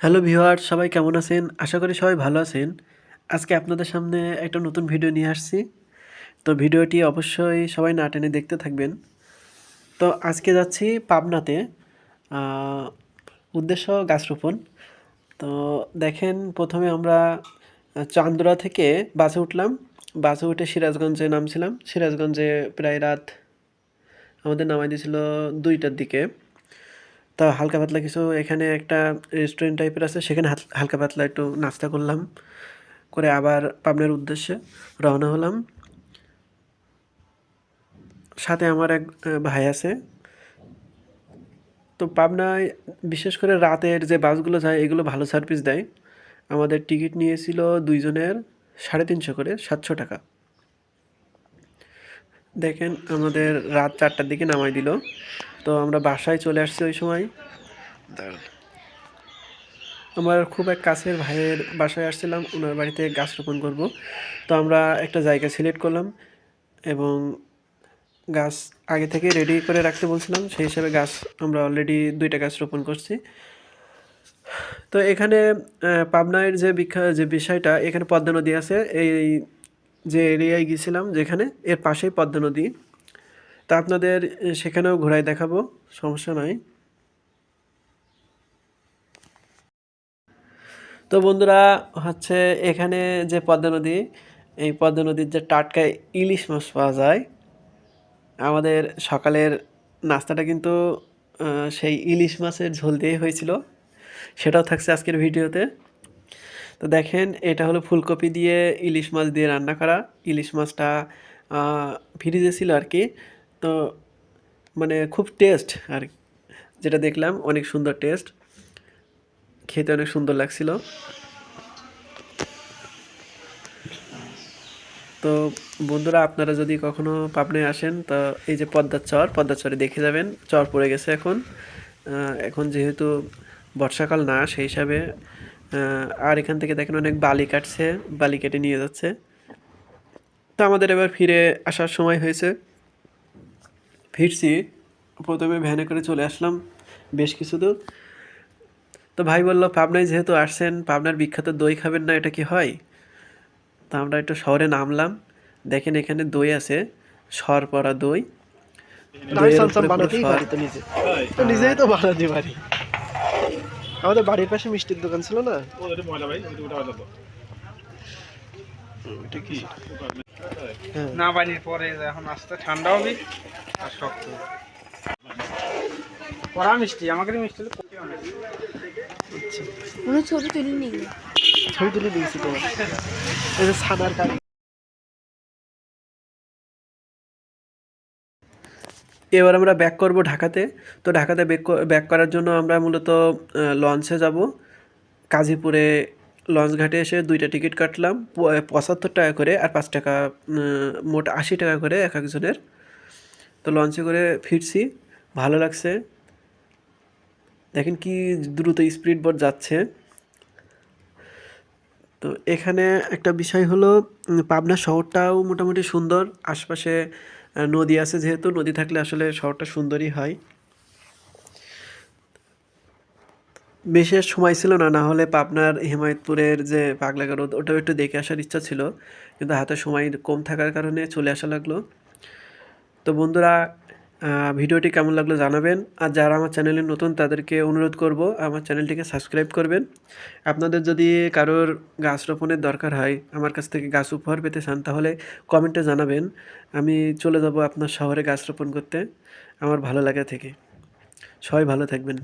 Hello viewer সবাই কেমন আছেন? আশা করি সবাই ভালো আছেন। আজকে আপনাদের সামনে একটা নতুন ভিডিও নিয়ে আসছি। তো ভিডিওটি অবশ্যই সবাই না টেনে দেখতে থাকবেন। তো আজকে যাচ্ছি পাবনাতে। উদ্দেশ্য গাছ রোপণ তো দেখেন, প্রথমে আমরা চান্দরা থেকে বাসে উঠলাম। বাসে উঠে সিরাজগঞ্জে নামছিলাম। সিরাজগঞ্জে প্রায় রাত আমাদের নামাই দিয়েছিল দুইটার দিকে। তা হালকা পাতলা কিছু এখানে একটা রেস্টুরেন্ট টাইপের আছে, সেখানে হালকা পাতলা একটু নাস্তা করলাম, করে আবার পাবনার উদ্দেশ্যে রওনা হলাম। সাথে আমার এক ভাই আছে। তো পাবনায় বিশেষ করে রাতের যে বাসগুলো যায়, এগুলো ভালো সার্ভিস দেয়। আমাদের টিকিট নিয়েছিল দুইজনের সাড়ে তিনশো করে, সাতশো টাকা। দেখেন আমাদের রাত চারটার দিকে নামাই দিল। তো আমরা বাসায় চলে আসছি ওই সময়। আমার খুব এক কাছের ভাইয়ের বাসায় আসছিলাম ওনার বাড়িতে গাছ রোপণ করব। তো আমরা একটা জায়গা সিলেক্ট করলাম এবং গাছ আগে থেকে রেডি করে রাখতে বলছিলাম। সেই হিসাবে গাছ আমরা অলরেডি দুইটা গাছ রোপণ করছি। তো এখানে পাবনায়ের যে বিখ্যাত যে বিষয়টা এখানে পদ্মা নদী আছে। এই যে এরিয়ায় গিয়েছিলাম, যেখানে এর পাশেই পদ্মা নদী। তা আপনাদের সেখানেও ঘোরায় দেখাবো, সমস্যা নাই। তো বন্ধুরা, হচ্ছে এখানে যে পদ্মা নদী, এই পদ্মা নদীর যে টাটকা ইলিশ মাছ পাওয়া যায়, আমাদের সকালের নাস্তাটা কিন্তু সেই ইলিশ মাছের ঝোল দিয়ে হয়েছিল। সেটাও থাকছে আজকের ভিডিওতে। তো দেখেন, এটা হলো ফুলকপি দিয়ে ইলিশ মাছ দিয়ে রান্না করা। ইলিশ মাছটা ফ্রিজে ছিল আর কি। তো মানে খুব টেস্ট আর যেটা দেখলাম, অনেক সুন্দর টেস্ট। খেতে অনেক সুন্দর লাগছিল। তো বন্ধুরা, আপনারা যদি কখনো পাবনায় আসেন, তো এই যে পদ্মার চর, পদ্মার চরে দেখে যাবেন। চর পড়ে গেছে এখন। এখন যেহেতু বর্ষাকাল না, সেই হিসাবে আর এখান থেকে দেখেন অনেক বালি কাটছে বালি কেটে নিয়ে যাচ্ছে। তো আমাদের এবার ফিরে আসার সময় হয়েছে। ফিরছি প্রথমে ভ্যানে করে চলে আসলাম বেশ কিছু দূর তো ভাই বলল পাবনায় যেহেতু আসছেন পাবনার বিখ্যাত দই খাবেন না এটা কি হয়? তো আমরা একটু শহরে নামলাম। দেখেন এখানে দই আছে সর দই। পুরো নিজে। নিজেই তো বানাতে পারি। আমাদের বাড়ির পাশে মিষ্টির দোকান ছিল না? এটা হ্যাঁ না বানিয়ে পরে এখন আস্তে ঠান্ডা হবে আর শক্ত। কড়া মিষ্টি আমাকে মিষ্টি হলে পচে অনেক। কোনো ছবি তুলিনি। ছবি তুলে দিয়েছি তোমার। ছানার কাজ এবার আমরা ব্যাক করব ঢাকাতে। তো ঢাকাতে ব্যাক করার জন্য আমরা মূলত লঞ্চে যাব। কাজীপুরে লঞ্চ ঘাটে এসে দুইটা টিকিট কাটলাম পঁচাত্তর টাকা করে আর পাঁচ টাকা মোট আশি টাকা করে এক একজনের। তো লঞ্চে করে ফিরছি, ভালো লাগছে। দেখেন কি দ্রুত স্পিড বোট যাচ্ছে। তো এখানে একটা বিষয় হলো পাবনা শহরটাও মোটামুটি সুন্দর, আশপাশে নদী আছে যেহেতু, নদী থাকলে আসলে শহরটা সুন্দরই হয়। বিশেষ সময় ছিল না না হলে পাবনার হিমায়তপুরের যে পাগলাগা রোদ ওটাও একটু দেখে আসার ইচ্ছা ছিল, কিন্তু হাতে সময় কম থাকার কারণে চলে আসা লাগল। তো বন্ধুরা ভিডিওটি কেমন লাগল জানাবেন। আর যারা আমার চ্যানেলে নতুন, তাদেরকে অনুরোধ করব আমার চ্যানেলটিকে সাবস্ক্রাইব করবেন। আপনাদের যদি কারোর গাছ রোপণের দরকার হয়, আমার কাছ থেকে গাছ উপহার পেতে চান, তাহলে কমেন্টে জানাবেন। আমি চলে যাব আপনার শহরে গাছ রোপণ করতে। আমার ভালো লাগা থেকে। সবাই ভালো থাকবেন।